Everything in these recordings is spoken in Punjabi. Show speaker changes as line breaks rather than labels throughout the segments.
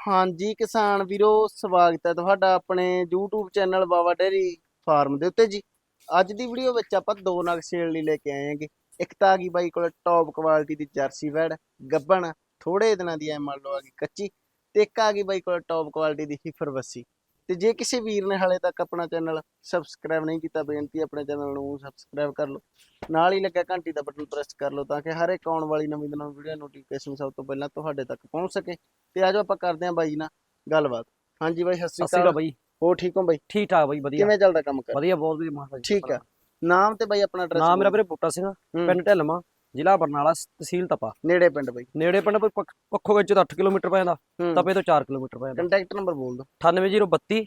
ਹਾਂਜੀ, ਕਿਸਾਨ ਵੀਰੋ, ਸਵਾਗਤ ਹੈ ਤੁਹਾਡਾ ਆਪਣੇ YouTube channel Baba dairy farm ਦੇ ਉੱਤੇ ਜੀ। ਅੱਜ ਦੀ ਵੀਡੀਓ ਵਿੱਚ ਆਪਾਂ ਦੋ ਨਗ ਸੇਲ ਲਈ ਲੈ ਕੇ ਆਏ ਹਾਂਗੇ। ਇੱਕ ਤਾਂ ਆ ਗਈ ਬਾਈ ਕੋਲ ਟੌਪ ਕੁਆਲਿਟੀ ਦੀ ਜਰਸੀ ਵੈੜ, ਗੱਬਣ ਥੋੜੇ ਦਿਨਾਂ ਦੀ ਐ ਮੰਨ ਲਓ ਆ ਗਈ ਕੱਚੀ। ਤੇ ਇੱਕ ਆ ਗਈ ਬਾਈ ਕੋਲ ਟੌਪ ਕੁਆਲਿਟੀ ਦੀ ਹਿਫਰ ਵੱਸੀ। ਤੇ ਜੇ ਕਿਸੇ ਵੀਰ ਨੇ ਹਾਲੇ ਤੱਕ ਆਪਣਾ ਚੈਨਲ ਸਬਸਕ੍ਰਾਈਬ ਨਹੀਂ ਕੀਤਾ ਬੇਨਤੀ ਆਪਣੇ ਚੈਨਲ ਨੂੰ ਸਬਸਕ੍ਰਾਈਬ ਕਰ ਲਓ। ਨਾਲ ਹੀ ਲੱਗਾ ਘੰਟੀ ਦਾ ਬਟਨ ਪ੍ਰੈਸ ਕਰ ਲਓ ਤਾਂ ਕਿ ਹਰ ਇੱਕ ਆਉਣ ਵਾਲੀ ਨਵੀਂ ਨਵੀਂ ਵੀਡੀਓ ਨੋਟੀਫਿਕੇਸ਼ਨ ਸਭ ਤੋਂ ਪਹਿਲਾਂ ਤੁਹਾਡੇ ਤੱਕ ਪਹੁੰਚ ਸਕੇ। ਤੇ ਆਜੋ ਆਪਾਂ ਕਰਦੇ ਹਾਂ ਬਾਈ ਨਾਲ ਗੱਲਬਾਤ। ਹਾਂਜੀ ਬਾਈ ਸਤਿ ਸ਼੍ਰੀ
ਅਕਾਲ ਬਾਈ।
ਹੋ ਠੀਕ ਹੋ ਬਾਈ?
ਠੀਕ ਠਾਕ ਬਾਈ ਵਧੀਆ।
ਕਿਵੇਂ ਚੱਲਦਾ ਕੰਮ ਕਰ
ਵਧੀਆ ਬਹੁਤ ਵਧੀਆ ਮਹਾਰਾਜ
ਠੀਕ ਆ ਨਾਮ ਤੇ ਬਾਈ ਆਪਣਾ ਐਡਰੈਸ
ਨਾਮ ਮੇਰਾ ਵੀਰੇ ਬੂਟਾ ਸਿੰਘ ਪਿੰਡ ਢਿਲਮਾ ਜ਼ਿਲ੍ਹਾ ਬਰਨਾਲਾ ਤਹਿਸੀਲ ਤਪਾ।
ਨੇੜੇ ਪਿੰਡ ਬਾਈ।
ਨੇੜੇ ਪਿੰਡ ਕੋਈ ਪੱਖ- ਵਿੱਚ ਤੋਂ 8 ਕਿਲੋਮੀਟਰ ਪੈਂਦਾ ਤਪੇ ਤੋਂ 4 ਕਿਲੋਮੀਟਰ ਪੈਂਦਾ
ਕੰਟੈਕਟ ਨੰਬਰ ਬੋਲ ਦੋ।
98032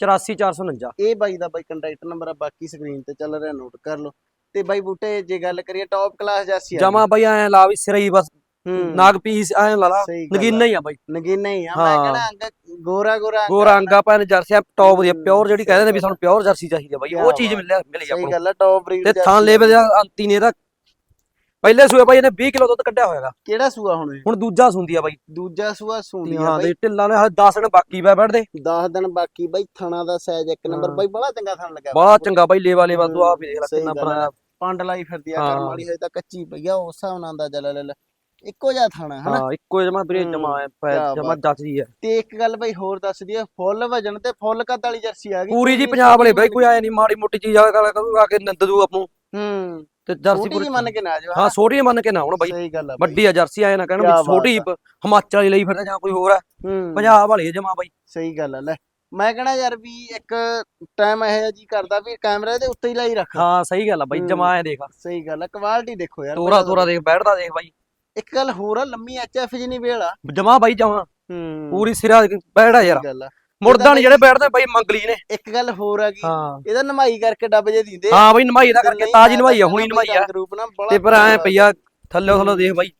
84449
ਇਹ ਬਾਈ ਦਾ ਬਾਈ ਕੰਟੈਕਟ ਨੰਬਰ ਆ ਬਾਕੀ ਸਕਰੀਨ ਤੇ ਚੱਲ ਰਿਹਾ ਨੋਟ ਕਰ ਲਓ। ਤੇ ਬਾਈ ਬੂਟੇ ਜੇ ਗੱਲ ਕਰੀਏ ਟੌਪ ਕਲਾਸ ਜਾਸੀ ਆ।
ਜਮਾ ਬਾਈ ਐ ਲਾ ਵੀ ਸਿਰਈ ਬਸ।
ਹੂੰ।
ਨਾਗ ਪੀਸ ਐ ਲਾ ਲਾ।
ਸਹੀ
ਨਗੀਨਾ ਹੀ ਆ ਬਾਈ।
ਨਗੀਨਾ ਹੀ ਆ। ਮੈਂ। ਕਹਿੰਦਾ ਅੰਗ ਗੋਰਾ ਗੋਰਾ
ਗੋਰਾ ਅੰਗਾ ਪੈਨ ਜਰਸੀ ਟੌਪ ਦੀ ਪਿਓਰ ਜਿਹੜੀ
ਸਹੀ
ਕਹਿੰਦੇ ਨੇ ਵੀ ਸਾਨੂੰ ਪਿਓਰ ਜਰਸੀ ਚਾਹੀਦੀ ਆ ਬਾਈ। ਉਹ ਚੀਜ਼। ਮਿਲਿਆ ਮਿਲੀ ਆਪਾਂ
ਸਹੀ
ਨੂੰ
ਗੱਲ ਆ ਟੌਪ ਬਰੀਡ
ਤੇ ਥਾਂ ਲੈਵਲ ਦਾ ਅੰਤੀ ਨੇ ਇਹਦਾ। ਪਹਿਲੇ ਸੂਏ ਬਾਈ ਇਹਨੇ 20 ਕਿਲੋ ਦੁੱਧ ਕੱਢਿਆ ਹੋਇਆਗਾ।
ਕਿਹੜਾ ਸੂਆ ਹੁਣ ਇਹ?
ਹੁਣ ਦੂਜਾ ਸੁੰਦੀ ਆ ਬਾਈ।
ਦੂਜਾ ਸੂਆ ਸੂੰਦੀ ਆ
ਹਾਂ
ਬਾਈ।
ਢਿੱਲਾਂ ਨੇ 10 ਦਿਨ ਬਾਕੀ ਪੈ ਬੈਠਦੇ।
10 ਦਿਨ ਬਾਕੀ ਬਾਈ ਥਣਾ ਦਾ ਸਾਈਜ਼ ਇੱਕ ਨੰਬਰ
ਹਾਂ।
ਬਾਈ ਬੜਾ ਚੰਗਾ ਥਣ ਲੱਗਿਆ
ਬੜਾ ਚੰਗਾ ਬਾਈ ਲੇਵਾ ਲੇਵਾ ਤੂੰ ਆਪ ਹੀ ਦੇਖ ਲੈ
ਸਹੀ
ਕਿੰਨਾ
ਗੱਲ ਆ।
ਬਣਾਇਆ
ਪੰਡ ਲਾਈ ਫਿਰਦੀ ਆ
ਹਾਂ।
ਵਾਲੀ ਹਜੇ ਤਾਂ ਕੱਚੀ ਪਈ ਆ ਉਸ ਹਿਸਾਬ ਨਾਲ ਅੰਦਾਜ਼ਾ ਲੈ ਲੈ ਇੱਕੋ ਜਿਹਾ ਥਾਣਾ ਹਨਾ?
ਹਾਂ ਇੱਕੋ ਜਮਾ ਵੀਰੇ
ਹੂੰ,
ਜਮਾ
ਕਿਆ
ਜਮਾ
ਬਾਤ।
ਜੱਚਦੀ ਹੈ
ਤੇ ਇੱਕ ਗੱਲ ਬਾਈ ਹੋਰ ਦੱਸ ਦਈਏ ਫੁੱਲ ਵਜਨ ਤੇ ਫੁੱਲ ਕੱਦ ਵਾਲੀ ਜਰਸੀ ਆ ਗਈ।
ਪੂਰੀ ਜੀ ਪੰਜਾਬ ਵਾਲੇ ਬਾਈ ਕੋਈ ਆਇਆ ਨਹੀਂ ਮਾੜੀ ਮੋਟੀ ਚੀਜ਼ ਆ ਕਰ ਕਰੂਗਾ ਕਿ ਨੰਦ ਦੂ ਆਪੂ।
ਹੂੰ।
ਤੇ ਜਰਸੀ
ਛੋਟੀ ਮੰਨ ਕੇ ਨਾ ਜਾਓ
ਹਾਂ ਛੋਟੀ ਮੰਨ ਕੇ ਨਾ ਹੁਣ ਬਾਈ।
ਸਹੀ ਗੱਲ ਆ।
ਵੱਡੀ ਆ ਜਰਸੀ ਆਏ ਨਾ ਕਹਿਣ ਵੀ ਛੋਟੀ ਹਿਮਾਚਲ ਵਾਲੀ ਲਈ ਫਿਰਦਾ ਜਾਂ ਕੋਈ ਹੋਰ ਆ। ਪੰਜਾਬ ਵਾਲੀ ਜਮਾ ਬਾਈ।
ਸਹੀ ਗੱਲ ਆ ਲੈ। ਮੈਂ ਕਹਣਾ ਯਾਰ ਵੀ ਇੱਕ ਟਾਈਮ ਇਹ ਜੀ ਕਰਦਾ ਵੀ ਕੈਮਰੇ ਦੇ ਉੱਤੇ ਹੀ ਲਾਈ ਰੱਖ।
ਹਾਂ ਸਹੀ ਗੱਲ ਆ ਬਾਈ। ਜਮਾ ਐ ਦੇਖ।
ਸਹੀ ਗੱਲ ਆ ਕੁਆਲਿਟੀ ਦੇਖੋ ਯਾਰ
ਤੋਰਾ ਤੋਰਾ ਦੇਖ ਬੈਠਦਾ ਦੇਖ ਬਾਈ।
ਇੱਕ ਗੱਲ ਹੋਰ ਆ ਲੰਮੀ ਐਚਐਫ ਜਿਨੀ ਵੇਲ ਆ।
ਜਮਾ ਬਾਈ ਜਮਾ।
ਹੂੰ।
ਪੂਰੀ ਸਿਰਾ ਬੈਠਾ ਯਾਰ।
ਗੱਲ ਆ।
ਮੁਰਦਾ ਨਹੀਂ ਜਿਹੜੇ ਬੈਠਦੇ ਬਾਈ ਮੰਗਲੀ ਨੇ।
ਇੱਕ ਗੱਲ ਹੋਰ ਆ ਗਈ
ਹਾਂ।
ਇਹਦਾ ਨਮਾਈ ਕਰਕੇ ਡੱਬ ਜੇ ਦਿੰਦੇ
ਹਾਂ ਬਾਈ ਨਮਾਈ ਦਾ ਕਰਕੇ ਤਾਜੀ ਨਮਾਈ ਆ ਹੁਣੀ ਨਮਾਈ ਆ। ਤੇ ਪਰ ਐ ਪਈਆ ਥੱਲੇ ਥੱਲੇ ਦੇਖ ਬਾਈ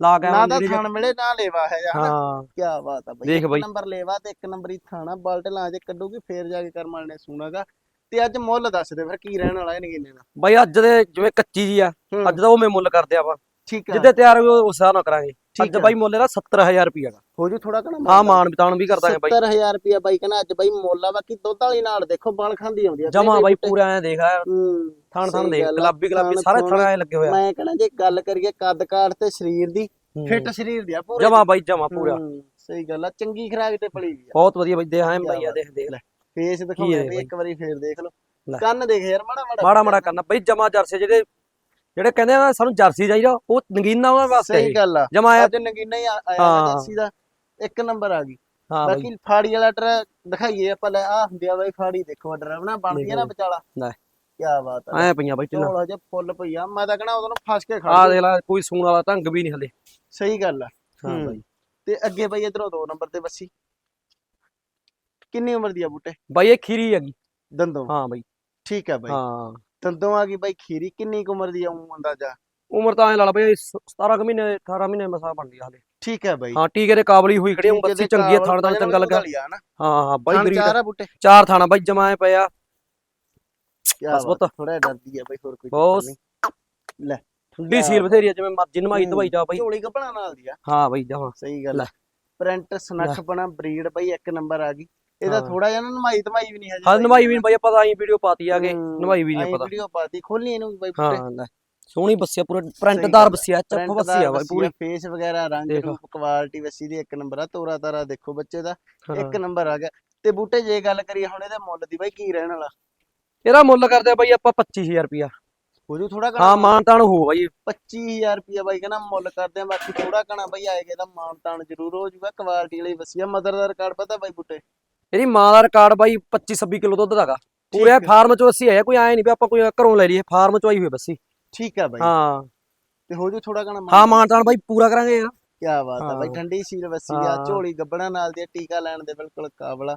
ਲਾ ਕੇ
ਨਾ ਤਾਂ ਥਣ ਮਿਲੇ ਨਾ ਲੇਵਾ ਹੈ ਜਾਂ
ਹਾਂ।
ਕੀ ਬਾਤ ਆ ਬਈ।
ਦੇਖ ਬਈ।
ਨੰਬਰ ਲੇਵਾ ਤੇ ਇੱਕ ਨੰਬਰ ਹੀ ਥਾਣਾ ਬਲਟ ਲਾਂ ਜੇ ਕੱਢੂਗੀ ਫੇਰ ਜਾ ਕੇ ਕਰਮਾਲ ਨੇ ਸੁਣਾਗਾ ਤੇ ਅੱਜ ਮੁੱਲ ਦੱਸ ਦੇ ਫਿਰ ਕੀ ਰਹਿਣ ਵਾਲਾ ਇਹ ਨਗੀਨੇ ਦਾ।
ਬਾਈ ਅੱਜ ਦੇ ਜਿਵੇਂ ਕੱਚੀ ਜੀ ਆ ਅੱਜ ਦਾ ਉਹ ਮੈਂ ਮੁੱਲ ਕਰਦੇ ਆਪਾਂ।
ਠੀਕ ਆ।
ਜਿੱਦੇ ਤਿਆਰ ਹੋਏ ਉਸ ਹਿਸਾਬ ਨਾਲ ਕਰਾਂਗੇ। ਅੱਜ। ਬਾਈ ਮੁੱਲ ਇਹਦਾ 70000 ਰੁਪਏ ਦਾ।
ਹੋ ਜੂ ਥੋੜਾ ਕਣਾ
ਹਾਂ ਮਾਨ ਬਿਤਾਨ ਵੀ ਕਰ ਦਾਂਗੇ ਬਾਈ।
70000 ਰੁਪਿਆ ਬਾਈ ਕਹਿੰਦਾ ਅੱਜ ਬਾਈ ਮੁੱਲ ਆ ਬਾਕੀ ਦੁੱਧ ਵਾਲੀ ਨਾਲ ਦੇਖੋ ਬਣ ਖਾਂਦੀ ਆਉਂਦੀ ਆ।
ਜਮਾ ਬਾਈ ਪੂਰਾ ਐ ਦੇਖ
ਹੂੰ
ਥਣ ਥਣ ਦੇਖ ਗੁਲਾਬੀ ਗੁਲਾਬੀ ਸਾਰੇ
ਥਣ
ਐ ਲੱਗੇ ਹੋਇਆ
ਮੈਂ ਕਹਿੰਦਾ ਜੇ ਗੱਲ ਕਰੀਏ ਕੱਦ ਕਾਠ ਤੇ ਸਰੀਰ ਦੀ ਫਿੱਟ ਸਰੀਰ ਦੀ ਆ ਪੂਰੇ।
ਜਮਾ ਬਾਈ ਜਮਾ ਪੂਰਾ।
ਹੂੰ, ਸਹੀ ਗੱਲ ਆ। ਚੰਗੀ ਖਰਾਕ ਤੇ ਪਲੀ ਵੀ ਆ।
ਬਹੁਤ ਵਧੀਆ ਬਾਈ ਦੇਖ ਐਂ ਬਾਈ ਆ ਦੇਖ ਦੇਖ।
ਲੈ। ਫੇਸ ਦਿਖਾਉਂਦੇ
ਹੈ?
ਇੱਕ ਵਾਰੀ ਫੇਰ ਦੇਖ ਲਓ। ਕੰਨ ਦੇਖ ਯਾਰ ਮਾੜਾ ਮਾੜਾ
ਮਾੜਾ ਮਾੜਾ ਕਰਨਾ ਬਾਈ ਜਮਾ ਜਰਸੀ ਜਿਹੜੇ ਜਿਹੜੇ ਕਹਿੰਦੇ ਆ ਸਾਨੂੰ ਜਰਸੀ ਚਾਹੀਦਾ ਉਹ ਨਗੀਨਾ ਉਹਨਾਂ ਵਾਸਤੇ
ਸਹੀ ਗੱਲ ਆ।
ਜਮਾ ਆਇਆ
ਅੱਜ ਨਗੀਨਾ ਹੀ ਆ- ਆਇਆ। ਏਜੰਸੀ ਦਾ। ਇੱਕ ਨੰਬਰ ਆ ਗਈ।
ਹਾਂ
ਬਾਕੀ ਫਾੜੀ ਵਾਲਾ ਟਰ ਦਿਖਾਈਏ ਆਪਾਂ ਲੈ ਆ ਹੁੰਦੀ ਆ ਬਾਈ ਫਾੜੀ ਦੇਖੋ ਡਰਾਵਣਾ ਬਣਦੀ ਆ ਨਾ। ਵਿਚਾਲਾ।
ਲੈ।
ਕੀ ਬਾਤ ਆ।
ਐ ਪਈਆਂ ਬਾਈ
ਝੋਲਾ ਜੇ ਫੁੱਲ ਪਈ ਆ। ਮੈਂ ਤਾਂ ਕਹਣਾ ਉਹਦੋਂ ਫਸ ਕੇ
ਆ
ਖਾ
ਦੇਖ ਲੈ ਕੋਈ ਸੂਣ ਵਾਲਾ ਢੰਗ ਵੀ ਨਹੀਂ ਹਲੇ।
ਸਹੀ ਗੱਲ ਆ।
ਹਾਂ
ਹੂੰ।
ਬਾਈ।
ਤੇ ਅੱਗੇ ਬਾਈ ਇਧਰੋਂ ਦੋ ਨੰਬਰ ਤੇ ਬੱਸੀ। ਕਿੰਨੀ ਉਮਰ ਦੀ ਆ ਬੂਟੇ?
ਬਾਈ ਇਹ ਖੀਰੀ ਹੈਗੀ।
ਦੰਦੋਂ।
ਹਾਂ ਬਾਈ।
ਠੀਕ ਆ ਬਾਈ।
ਹਾਂ।
ਦੰਦੋਂ ਆ ਗਈ ਬਾਈ ਖੀਰੀ ਕਿੰਨੀ ਕੁ ਉਮਰ ਦੀ ਆ ਊਂ ਅੰਦਾਜ਼ਾ?
ਉਮਰ ਤਾਂ ਐ ਲਾ ਲਾ ਬਈ 17 ਕੁ ਮਹੀਨੇ 18 ਮਹੀਨੇ ਮਸਾ ਬਣਦੀ ਆ ਹਲੇ।
ਠੀਕ ਆ ਬਾਈ।
ਹਾਂ ਟੀਕੇ ਦੇ ਕਾਬਲੀ ਹੋਈ ਖੜੀ ਉਮਰ
ਇਹਦੇ
ਚੰਗੀ ਆ ਥਾਣ
ਵਜਨ
ਚੰਗਾ ਲੱਗਾ। ਹਾਂ ਹਾਂ ਬਾਈ ਬਰੀਡ
ਚਾਰ ਆ। ਬੂਟੇ।
ਚਾਰ ਥਾਣਾ ਬਾਈ ਜਮਾਏ ਪਿਆ।
ਕੀ
ਬਸ ਪੁੱਤ।
ਥੋੜਾ ਡਰਦੀ ਆ ਬਾਈ ਹੋਰ ਕੋਈ
ਬਹੁਤ।
ਲੈ
ਠੰਡੀ ਸੀਲ ਬਥੇਰੀ ਆ ਜਿਵੇਂ ਮਰਜ਼ੀ ਨਵਾਈ
ਹੂੰ।
ਦਵਾਈ ਜਾ ਬਾਈ।
ਝੋਲੀ ਕੱਪੜਾ ਨਾਲ ਦੀ ਆ।
ਹਾਂ ਬਾਈ ਜਮਾ
ਸਹੀ ਗੱਲ। ਆ। ਪ੍ਰਿੰਟ ਸਨੱਖ ਬਣਾ ਬਰੀਡ ਬਾਈ ਇੱਕ ਨੰਬਰ ਆ ਗਈ। ਇਹਦਾ। ਥੋੜਾ ਜਿਹਾ ਨਾ ਨਮਾਈ ਧਮਾਈ ਵੀ ਨਹੀਂ ਹਜੇ
ਹਾਂ ਨਵਾਈ ਵੀ ਨੀ ਬਾਈ ਆਪਾਂ ਤਾਂ ਆਈ ਵੀਡੀਓ ਪਾਤੀ ਆ ਕੇ ਨਵਾਈ ਵੀ ਨਹੀਂ ਪਤਾ
ਵੀਡੀਓ ਪਾਤੀ ਖੋਲੀ ਇਹਨੂੰ ਬਾਈ ਬੂਟੇ
ਹਾਂ ਲੈ। ਸੋਹਣੀ ਬੱਸਿਆ ਪੂਰਾ ਪ੍ਰਿੰਟਦਾਰ। ਬੱਸਿਆ ਚੱਪ ਬੱਸਿਆ ਬਾਈ ਪੂਰੀ।
ਫੇਸ ਵਗੈਰਾ ਰੰਗ। ਰੂਪ ਕੁਆਲਿਟੀ ਵਸੀ ਦੀ ਇੱਕ ਨੰਬਰ ਆ ਤੋਰਾ ਤਾਰਾ ਦੇਖੋ ਬੱਚੇ ਦਾ। ਇੱਕ ਨੰਬਰ ਆ ਗਿਆ। ਤੇ ਬੂਟੇ ਜੇ ਗੱਲ ਕਰੀਏ ਹੁਣ ਇਹਦੇ ਮੁੱਲ ਦੀ ਬਾਈ ਕੀ ਰਹਿਣ ਵਾਲਾ?
ਇਹਦਾ ਮੁੱਲ ਕਰਦੇ ਆ ਬਾਈ ਆਪਾਂ 25000 ਰੁਪਿਆ
ਹੋ ਜੂ ਥੋੜਾ
ਹਾਂ ਮਾਨਤਾਨ ਹੋ ਬਾਈ।
25000 ਰੁਪਿਆ ਬਾਈ ਕਹਿੰਦਾ ਮੁੱਲ ਕਰਦੇ ਆ ਬਾਕੀ ਥੋੜਾ ਕਣਾ ਬਾਈ ਆਏਗਾ ਤਾਂ ਮਾਨ ਤਾਨ ਜ਼ਰੂਰ ਹੋ ਜੂਗਾ ਕੁਆਲਿਟੀ ਵਾਲੀ ਵਸੀਆ ਮਦਰ ਦਾ ਰਿਕਾਰਡ ਪਤਾ ਬਾਈ ਬੂਟੇ?
ਇਹਦੀ ਮਾਂ ਦਾ ਰਿਕਾਰਡ ਬਾਈ 25 26 ਕਿਲੋ ਦੁੱਧ ਦਾਗਾ ਪੂਰੇ। ਫਾਰਮ ਚੋਂ ਅਸੀਂ ਆਇਆ ਕੋਈ ਆਏ ਨਹੀਂ ਵੀ ਆਪਾਂ ਕੋਈ ਘਰੋਂ ਲੈ ਲਈਏ ਫਾਰਮ ਚੋਂ ਆਈ ਹੋਈ ਬੱਸੀ
ਠੀਕ ਆ ਬਾਈ।
ਹਾਂ।
ਤੇ ਹੋ ਜੂ ਥੋੜਾ ਕਣਾ
ਹਾਂ ਮਾਨਤਾਨ ਬਾਈ ਪੂਰਾ ਕਰਾਂਗੇ ਯਾਰ।
ਕੀ ਬਾਤ ਆ ਬਾਈ। ਠੰਡੀ ਸੀਲ ਵਸੀ ਆ। ਝੋਲੀ ਗੱਬਣਾ ਨਾਲ ਦੀ ਟੀਕਾ ਲੈਣ ਦੇ ਬਿਲਕੁਲ ਕਾਬਲਾ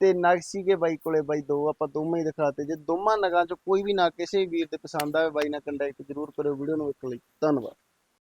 ਤੇ ਨਗ ਸੀਗੇ ਬਾਈ ਕੋਲੇ ਬਾਈ ਦੋ ਆਪਾਂ ਦੋਵੇਂ ਹੀ ਦਿਖਾਤੇ। ਜੇ ਦੋਵਾਂ ਨਗਾਂ ਚੋਂ ਕੋਈ ਵੀ ਨਾ ਕਿਸੇ ਵੀਰ ਦੇ ਪਸੰਦ ਆਵੇ ਬਾਈ ਨਾਲ ਕੰਟੈਕਟ ਜ਼ਰੂਰ ਕਰਿਓ ਵੀਡੀਓ ਨੂੰ ਵੇਖਣ ਲਈ। ਧੰਨਵਾਦ।